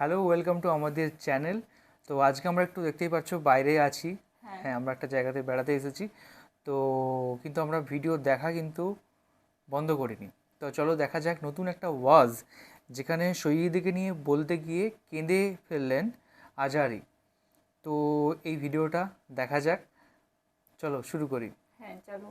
Hello welcome to আমাদের channel. তো আজকে আমরা একটু দেখতেই পাচ্ছ বাইরে আছি। হ্যাঁ। আমরা একটা জায়গাতে বেড়াতে এসেছি। তো কিন্তু আমরা ভিডিও দেখা কিন্তু বন্ধ করিনি। তো চলো দেখা যাক নতুন একটা ওয়াজ যেখানে সৈয়দিকে নিয়ে বলতে গিয়ে কেঁদে ফেললেন আজারি। তো এই ভিডিওটা দেখা যাক। চলো শুরু করি। হ্যাঁ চলো।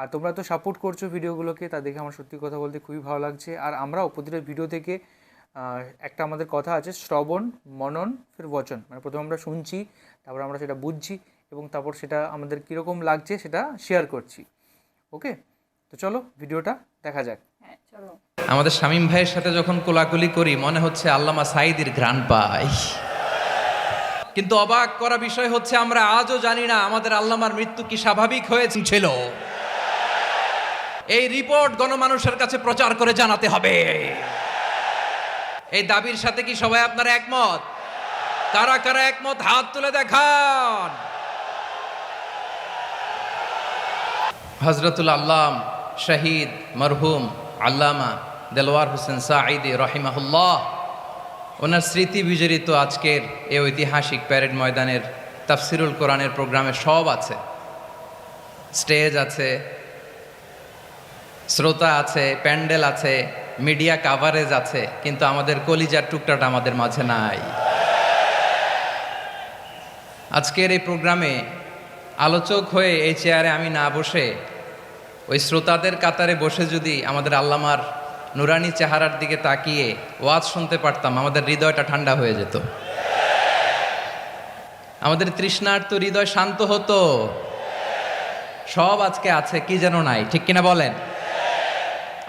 আর তোমরা তো সাপোর্ট করছ ভিডিওগুলোকে তা দেখে আমার সত্যি কথা বলতে খুবই ভালো লাগছে। আর আমরাও প্রতিটা ভিডিও থেকে একটা আমাদের কথা আছে শ্রবণ মনন ফের বচন। মানে প্রথমে আমরা শুনছি তারপর আমরা সেটা বুঝছি এবং তারপর সেটা আমাদের কীরকম লাগছে সেটা শেয়ার করছি। ওকে তো চলো ভিডিওটা দেখা যাক। হ্যাঁ চলো। আমাদের শামীম ভাইয়ের সাথে যখন কোলাকুলি করি মনে হচ্ছে আল্লামা সাইদির ঘ্রাণ পাই। কিন্তু অবাক করা বিষয় হচ্ছে আমরা আজও জানি না আমাদের আল্লামার মৃত্যু কি স্বাভাবিক হয়েছিল এই রিপোর্ট গণমানুষের কাছে প্রচার করে জানাতে হবে। এই দাবির সাথে কি সবাই আপনারা একমত? কারা কারা একমত? হাত তুলে দেখান। হজরতুল আল্লাম, শহীদ, মরহুম, আল্লামা দেলোয়ার হোসেন সাঈদি রহিমাহুল্লাহ, ওনার স্মৃতি বিজড়িত আজকের এই ঐতিহাসিক প্যারেড ময়দানের তাফসিরুল কোরআনের প্রোগ্রামে সব আছে। স্টেজ আছে, শ্রোতা আছে, প্যান্ডেল আছে মিডিয়া কাভারেজ আছে, কিন্তু আমাদের কলিজার টুকটাটা আমাদের মাঝে নাই। আজকের এই প্রোগ্রামে আলোচক হয়ে এই চেয়ারে আমি না বসে, ওই শ্রোতাদের কাতারে বসে যদি আমাদের আল্লামার নুরানি চেহারার দিকে তাকিয়ে ওয়াজ শুনতে পারতাম, আমাদের হৃদয়টা ঠান্ডা হয়ে যেত। আমাদের তৃষ্ণার্ত হৃদয় শান্ত হতো। সব আজকে আছে, কি যেন নাই, ঠিক কিনা বলেন?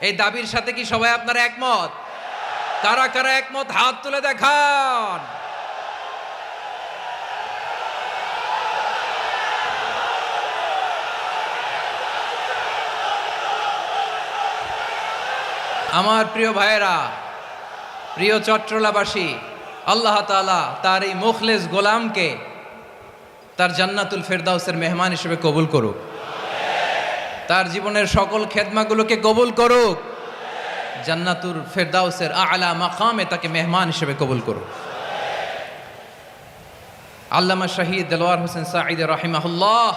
এই দাবির সাথে কি সবাই আপনারা একমত? কারা কারা একমত? হাত তুলে দেখান। আমার প্রিয় ভাইয়েরা, প্রিয় চট্টলাবাসী আল্লাহ তাআলা তার এই মুখলেস গোলামকে তার জান্নাতুল ফেরদাউসের মেহমান হিসেবে কবুল করুক। তার জীবনের সকল খেদমাগুলোকে কবুল করুক। জান্নাতুল ফেরদাউসের আলা মাকামে তাকে মেহমান হিসেবে কবুল করুক। আল্লামা শাহিদ দেলোয়ার হোসেন সাঈদ রাহিমাহুল্লাহ,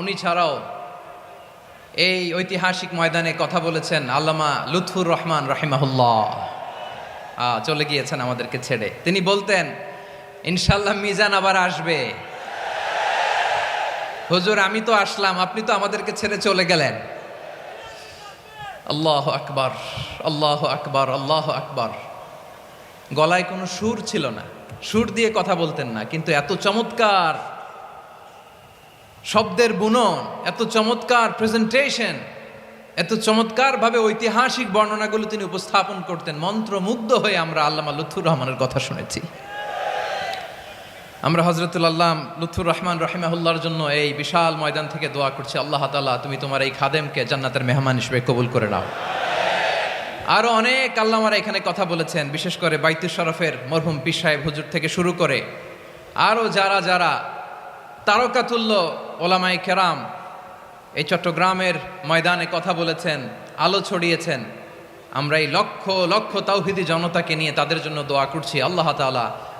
উনি ছাড়াও এই ঐতিহাসিক ময়দানে কথা বলেছেন আল্লামা লুৎফুর রহমান রাহিমাহুল্লাহ। চলে গিয়েছেন আমাদেরকে ছেড়ে। তিনি বলতেন ইনশাল্লাহ মিজান আবার আসবে। হুজুর, আমি তো আসলাম, আপনি তো আমাদেরকে ছেড়ে চলে গেলেন। আল্লাহ আকবার আল্লাহ আকবার আল্লাহ আকবার। গলায় কোনো সুর ছিল না। সুর দিয়ে কথা বলতেন না, কিন্তু এত চমৎকার শব্দের বুনন, এত চমৎকার প্রেজেন্টেশন এত চমৎকারভাবে ঐতিহাসিক বর্ণনাগুলো তিনি উপস্থাপন করতেন। মন্ত্রমুগ্ধ হয়ে আমরা আল্লামা লুৎফুর রহমানের কথা শুনেছি। আমরা হজরতুল আল্লাহ লুৎফুর রহমান রহিমাহুল্লাহর জন্য এই বিশাল ময়দান থেকে দোয়া করছি, আল্লাহ তাআলা তুমি তোমার এই খাদেমকে জান্নাতের মেহমান হিসেবে কবুল করে নাও। আরও অনেক আল্লামারা এখানে কথা বলেছেন, বিশেষ করে বাইতুল শরফের মরহুম পীর সাহেব হুজুর থেকে শুরু করে আরও যারা যারা তারকাতুল্য ওলামাই কেরাম এই চট্টগ্রামের ময়দানে কথা বলেছেন, আলো ছড়িয়েছেন, আমরা এই লক্ষ লক্ষ তাওহিদি জনতাকে নিয়ে তাদের জন্য দোয়া করছি, আল্লাহ তাআলা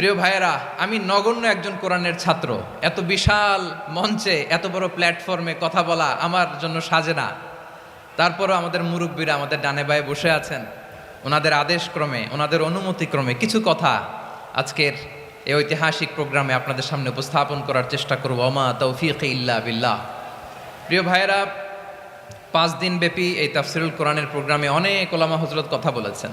প্রিয় ভাইয়েরা, আমি নগণ্য একজন কোরআনের ছাত্র। এত বিশাল মঞ্চে, এত বড় প্ল্যাটফর্মে কথা বলা আমার জন্য সাজে না। তারপরও আমাদের মুরব্বীরা আমাদের ডানে বায়ে বসে আছেন। ওনাদের আদেশক্রমে ওনাদের অনুমতিক্রমে কিছু কথা আজকের এই ঐতিহাসিক প্রোগ্রামে আপনাদের সামনে উপস্থাপন করার চেষ্টা করব। অমা তৌফিক ইল্লা বিল্লাহ। প্রিয় ভাইয়েরা, পাঁচ দিন ব্যাপী এই তাফসিরুল কোরআনের প্রোগ্রামে অনেক ওলামা হজরত কথা বলেছেন।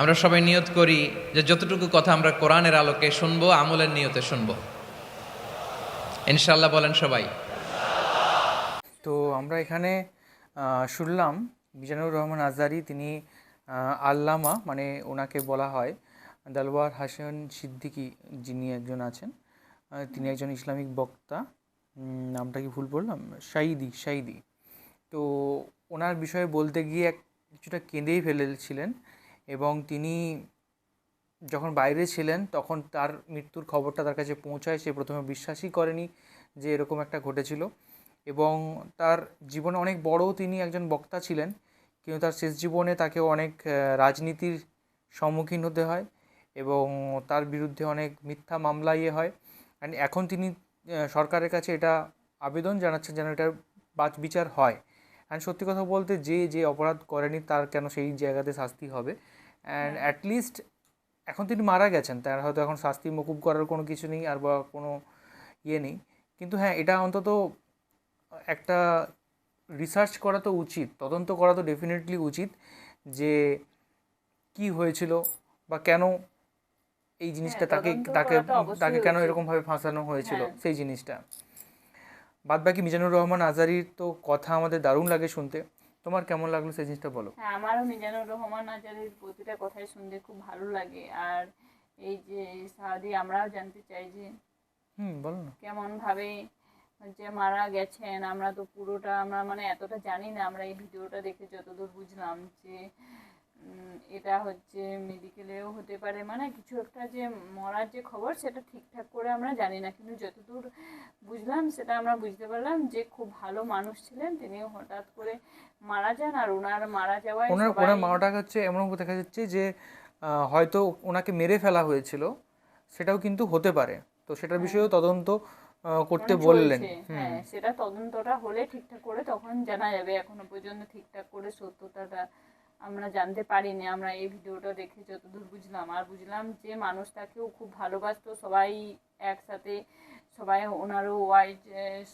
আমরা সবাই নিয়ত করি যে যতটুকু কথা আমরা কোরআনের আলোকে শুনব, আমলের নিয়তে শুনব। ইনশাল্লাহ বলেন সবাই। তো আমরা এখানে শুনলাম মিজানুর রহমান আজারি তিনি আল্লামা মানে ওনাকে বলা হয়। দেলওয়ার হাসান সিদ্দিকী যিনি একজন আছেন তিনি একজন ইসলামিক বক্তা। নামটা কি ভুল বললাম? শাইদি শাইদি। তো ওনার বিষয়ে বলতে গিয়ে এক কিছুটা কেঁদেই ফেলেছিলেন। এবং তিনি যখন বাইরে ছিলেন, তখন তার মৃত্যুর খবরটা তার কাছে পৌঁছায়। সে প্রথমে বিশ্বাসই করেনি যে এরকম একটা ঘটেছিল এবং তার জীবনে অনেক বড় তিনি একজন বক্তা ছিলেন, কিন্তু তার শেষ জীবনে তাকে অনেক রাজনীতির সম্মুখীন হতে হয় এবং তার বিরুদ্ধে অনেক মিথ্যা মামলা ইয়ে হয়। এখন তিনি সরকারের কাছে এটা আবেদন জানাচ্ছেন যেন এটার বাচ বিচার হয়। অ্যান্ড সত্যি কথা বলতে যে যে অপরাধ করেনি তার কেন সেই জায়গাতে শাস্তি হবে? অ্যান্ড অ্যাটলিস্ট এখন তিনি মারা গেছেন তার হয়তো এখন শাস্তি মকুব করার কোনো কিছু নেই আর বা কোনো ইয়ে নেই। কিন্তু হ্যাঁ এটা অন্তত একটা রিসার্চ করা তো উচিত তদন্ত করা তো ডেফিনেটলি উচিত যে কি হয়েছিল বা কেন এই জিনিসটা হ্যাঁ, তাকে তাকে তাকে কেন এরকমভাবে ফাঁসানো হয়েছিল হ্যাঁ। সেই জিনিসটা। বাদ বাকি মিজানুর রহমান আজারির তো কথা আমাদের দারুণ লাগে শুনতে। তোমার কেমন লাগল সেই জিনিসটা বলো? হ্যাঁ আমারও মিজানুর রহমান আজারির প্রতিটা কথাই শুনতে খুব ভালো লাগে। আর এই যে সাদি আমরাও জানতে চাই যে হুম বলো না। কেমন ভাবে যে মারা গেছেন আমরা তো পুরোটা আমরা মানে এতটা জানি না আমরা এই ভিডিওটা দেখে যতদূর বুঝলাম যে এটা হচ্ছে মেডিকেলেও হতে পারে। মানে কিছু একটা যে মরার যে খবর সেটা ঠিকঠাক করে আমরা জানি না। কিন্তু যতদূর বুঝলাম সেটা আমরা বুঝতে পারলাম যে খুব ভালো মানুষ ছিলেন। তিনি হঠাৎ করে মারা যান আর ওনার মারা যাওয়ায় ওনার ওনার মাওটা হচ্ছে এমন দেখা যাচ্ছে যে হয়তো ওনাকে মেরে ফেলা হয়েছিল সেটাও কিন্তু হতে পারে। তো সেটার বিষয়েও তদন্ত করতে মানে বললেন। হ্যাঁ সেটা তদন্তটা হলে ঠিকঠাক করে তখন জানা যাবে। এখনও পর্যন্ত ঠিকঠাক করে সত্যতাটা আমরা জানতে পারিনি আমরা এই ভিডিওটা দেখে যতদূর বুঝলাম। আর বুঝলাম যে মানুষটাকেও খুব ভালোবাসতো সবাই একসাথে সবাই ওনারও ওয়াইজ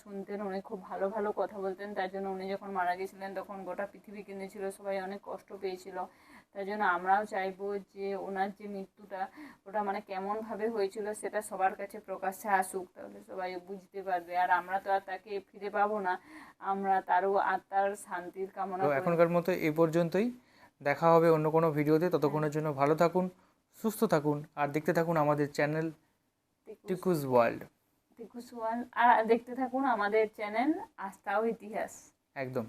শুনতেন উনি খুব ভালো ভালো কথা বলতেন। তার জন্য উনি যখন মারা গেছিলেন তখন গোটা পৃথিবী কেঁদেছিল সবাই অনেক কষ্ট পেয়েছিল। তার জন্য আমরাও চাইব যে ওনার যে মৃত্যুটা ওটা মানে কেমনভাবে হয়েছিল সেটা সবার কাছে প্রকাশ্যে আসুক তাহলে সবাই বুঝতে পারবে। আর আমরা তো আর তাকে ফিরে পাবো না আমরা তারও আত্মার শান্তির কামনা এখনকার মতো এই পর্যন্তই। দেখা হবে অন্য কোনো ভিডিওতে। ততক্ষণের জন্য ভালো থাকুন সুস্থ থাকুন আর দেখতে থাকুন আমাদের channel Tikus world. Tikus world আর দেখতে থাকুন আমাদের চ্যানেল আস্থাও ইতিহাস। একদম।